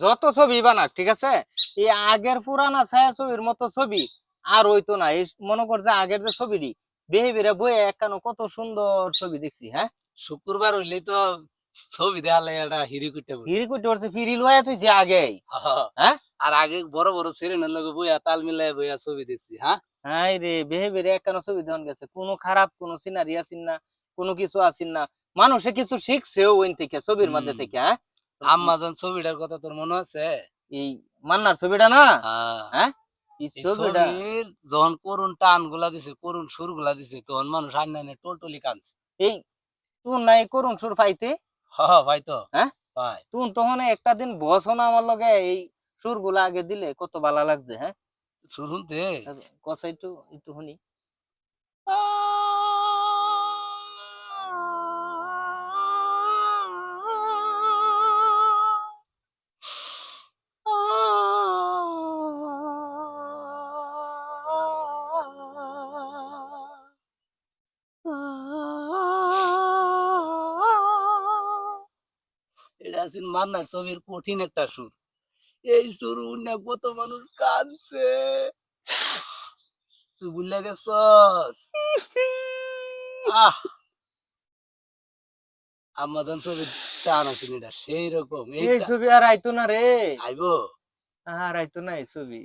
যত ছবি বানাক ঠিক আছে? এই আগের পুরানা ছায়া ছবির মতো ছবি আর হইতো না। এই মনে কর যে আগের যে ছবিটি বেহে বেড়ে বয়ে একখানো কত সুন্দর ছবি দেখছি হ্যাঁ? শুক্রবার হইলেই তো ছবি দেখালে একটা হিরি কুটে বসে। হিরি কুটি ওরছে ফিরি লয়া তুই যে আগে হ্যাঁ? আর আগে বড় বড় সিরিনের লগে বইয়া তাল মিলাই বইয়া ছবি দেখছি হ্যাঁ? হাই রে বেহে বেড়ে একখানো ছবি দেওয়ান গেছে। কোনো খারাপ কোনো সিনারি আসিন না কোনো কিছু আসিন না। মানুষে কিছু শিখছেও ওইন থেকে ছবির মধ্যে থেকে হ্যাঁ? আম্মাজান ছবিটার কথা তোর মনে আছে? এই মান্নার ছবিটা না? হ্যাঁ। ছবির যখন করুণ টানগুলা দিছে করুণ সুরগুলা দিছে তখন মানুষ আন্নানে টোলটলি কানছে এই তুই নাই করুন সুর পাইতে? হ ভাই তো। হ্যাঁ? ভাই তুই তখন একটা দিন বসো না আমার লগে এই সুরগুলা আগে দিলে কত ভালো লাগছে হ্যাঁ? শুনতে? কথা একটু একটু শুনি। এটা মান্নার ছবির কঠিন একটা সুর। এই সুর উন্না কত মানুষ কাঁদছে। তুই বুঝলে গেছস। আহ! আমাজন ছবির টান আছে এটা সেই রকম এই ছবি আর আইতো না রে। আইবো? আর আইতো না এই ছবি।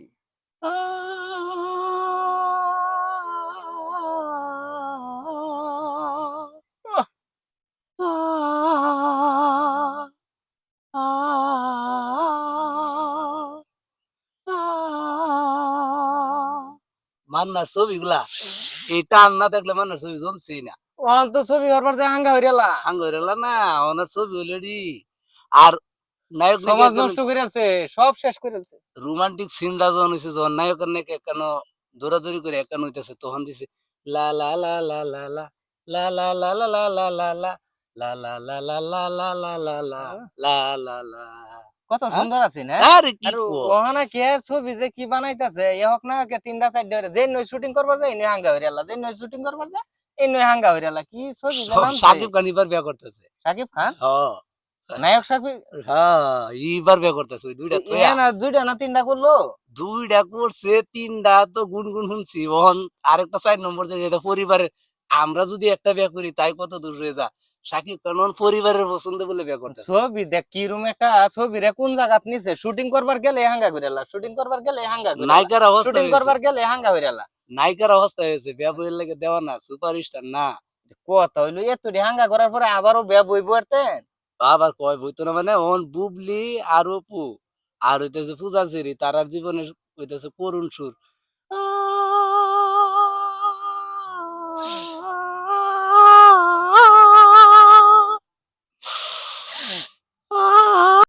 মান্নার ছবিগুলা এই টান না দেখলে মান্নার ছবি জমছেই না ওখান তো ছবি যে হাঙ্গা হইরালা হাঙ্গ হইলা না ওনার ছবি অলরেডি আর নায়ক সমাজ নষ্ট করে আছে সব শেষ করে আছে রোমান্টিক সিনটা যখন হয়েছে যখন নায়কের নায়িকা কেন দৌড়াদৌড়ি করে একান হইতেছে তখন দিছে লা লা লা লা লা লা লা লা লা লা লা লা লা লা লা লা লা লা লা লা লা লা লা লা লা কত হ্যাঁ? সুন্দর আছে না আরে কি কে ছবি যে কি বানাইতাছে এ হোক না কে তিনটা চারটা হইরা যে নই শুটিং করবার যায় নই হাঙ্গা হইরালা যে নই শুটিং করবার যায় এই নই হাঙ্গা হইরালা কি ছবি সাকিব খান এবার বিয়া করতেছে সাকিব খান হ্যাঁ নায়ক সাকিব হ্যাঁ এইবার বিয়া করতেছে ওই দুইটা ইয়া না দুইটা না তিনটা করল দুইটা করছে তিনটা তো গুনগুন শুনছি ওহন আরেকটা চার নম্বর যে এটা পরিবারের আমরা যদি একটা বিয়া করি তাই কত দূর হয়ে যা সাকিব খান পরিবারের পছন্দ বলে বিয়া করতেছে। ছবি দেখ কি রুম একটা ছবি রে কোন জায়গাত নিছে? শুটিং করবার গেলে হাঙ্গা কইরালা শুটিং করবার গেলে হাঙ্গা নায়িকার অবস্থা শুটিং করবার গেলে হাঙ্গা কইরালা নায়িকার অবস্থা হয়েছে বিয়া বইয়ের লেগে দেওয়া না সুপারস্টার না। কথা হইল এত হাঙ্গা করার পরে আবারও বে বইব আরতেন আবার কয় বইতো না মানে ওন বুবলি আর অপু। আর হইতেছে পূজা সেরি তারার জীবনে হইতেছে করুণ সুর।